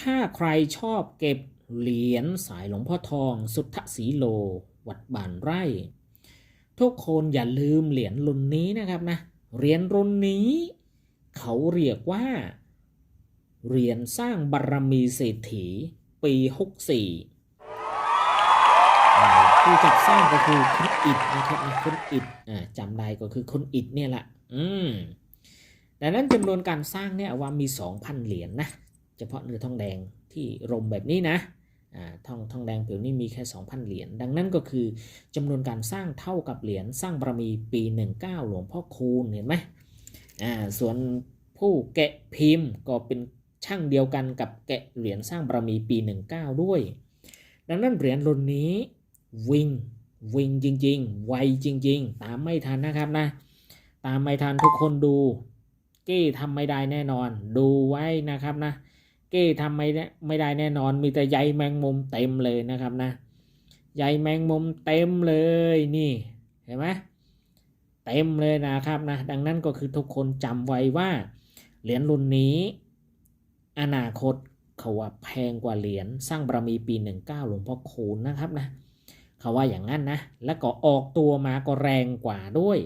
ถ้าใครชอบเก็บเหรียญสายหลวงพ่อทอง สุทธสีโล วัดบ้านไร่ ทุกคนอย่าลืมเหรียญรุ่นนี้นะครับนะเหรียญรุ่นนี้ เขาเรียกว่าเหรียญสร้างบารมีเศรษฐี ปี64อ่ผู้จัดสร้างก็คือคุณอิดนะครับนะคุณอิดอ่าจำได้ก็คือคุณอิดเนี่ยแหละอืมดังนั้นจำนวนการสร้างเนี่ยว่ามี 2,000 เหรียญนะ เฉพาะเนื้อทองแดงที่รมแบบนี้นะทองทองแดงเปลวนี่มีแค่ 2,000 เหรียญดังนั้นก็คือจำนวนการสร้างเท่ากับเหรียญสร้างบารมีปี 19 หลวงพ่อคูณเห็นไหมส่วนผู้แกะพิมพ์ก็เป็นช่างเดียวกันกับแกะเหรียญสร้างบารมีปี 19 ด้วย ดังนั้นเหรียญรุ่นนี้วิ่งวิ่งจริง ๆ ไวจริง ๆ ตามไม่ทันนะครับนะ ตามไม่ทันทุกคนดูเก้ทำไม่ได้แน่นอน ดูไว้นะครับนะ เก้ทำไม่ได้ไม่ได้แน่นอน มีแต่ใยแมงมุมเต็มเลยนะครับนะใยแมงมุมเต็มเลยนี่เห็นไหมเต็มเลยนะครับนะดังนั้นก็คือทุกคนจำไว้ว่า เหรียญรุ่นนี้ อนาคตเขาว่าแพงกว่าเหรียญสร้างบารมีปี 19หลวงพ่อคูณนะครับนะเขาว่าอย่างนั้นนะ แล้วก็ออกตัวมาก็แรงกว่าด้วย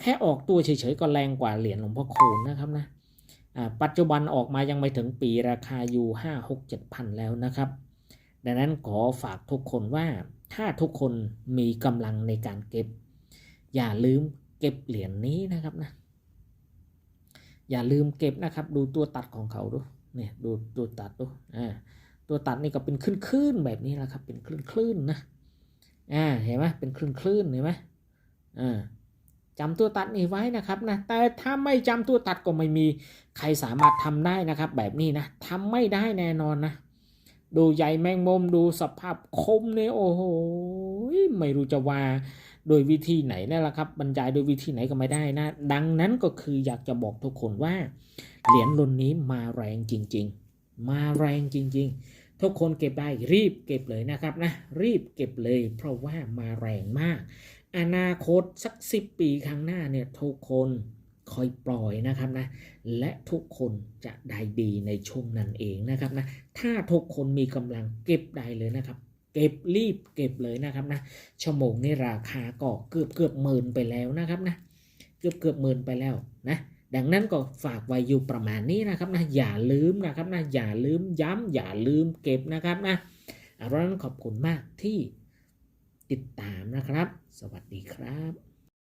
แค่ออกตัวเฉยๆก็แรงกว่าเหรียญหลวงพ่อคูณนะครับนะ ปัจจุบันออกมายังไม่ถึงปีราคาอยู่ห้าหกเจ็ดพันแล้วนะครับ ดังนั้นขอฝากทุกคนว่าถ้าทุกคนมีกำลังในการเก็บ อย่าลืมเก็บเหรียญนี้นะครับนะ อย่าลืมเก็บนะครับ ดูตัวตัดของเขาดูเนี่ยดูตัวตัดดูอ่าตัวตัดนี่ก็เป็นคลื่นๆแบบนี้แหละครับ เป็นคลื่นๆนะอ่าเห็นไหมเป็นคลื่นๆเห็นไหมอ่า จำตัวตัดนี่ไว้นะครับนะแต่ถ้าไม่จำตัวตัดก็ไม่มีใครสามารถทำได้นะครับ แบบนี้นะทำไม่ได้แน่นอนนะ ดูใยแมงมุมดูสภาพคมเนี่ยโอ้โหไม่รู้จะว่าโดยวิธีไหนนั่นแหละครับบรรยายโดยวิธีไหนก็ไม่ได้นะ ดังนั้นก็คืออยากจะบอกทุกคนว่า เหรียญรุ่นนี้มาแรงจริง ๆ มาแรงจริง ๆ ทุกคนเก็บได้รีบเก็บเลยนะครับนะรีบเก็บเลย เพราะว่ามาแรงมาก อนาคตสักสิปีข้างหน้าเนี่ยทุกคนคอยปล่อยนะครับนะและทุกคนจะได้ดีในช่วงนั้นเองนะครับนะถ้าทุกคนมีกำลังเก็บได้เลยนะครับ เก็บรีบเก็บเลยนะครับนะชั่วโมงนี้ราคาก็เกือบเกือบหมื่นไปแล้วนะครับนะเกือบเกือบหมื่นไปแล้วนะ ดังนั้นก็ฝากไว้อยู่ประมาณนี้นะครับนะอย่าลืมนะครับนะอย่าลืมย้ำอย่าลืมเก็บนะครับนะเอาะนั้นขอบคุณมากที่ติดตามนะครับ สวัสดีครับ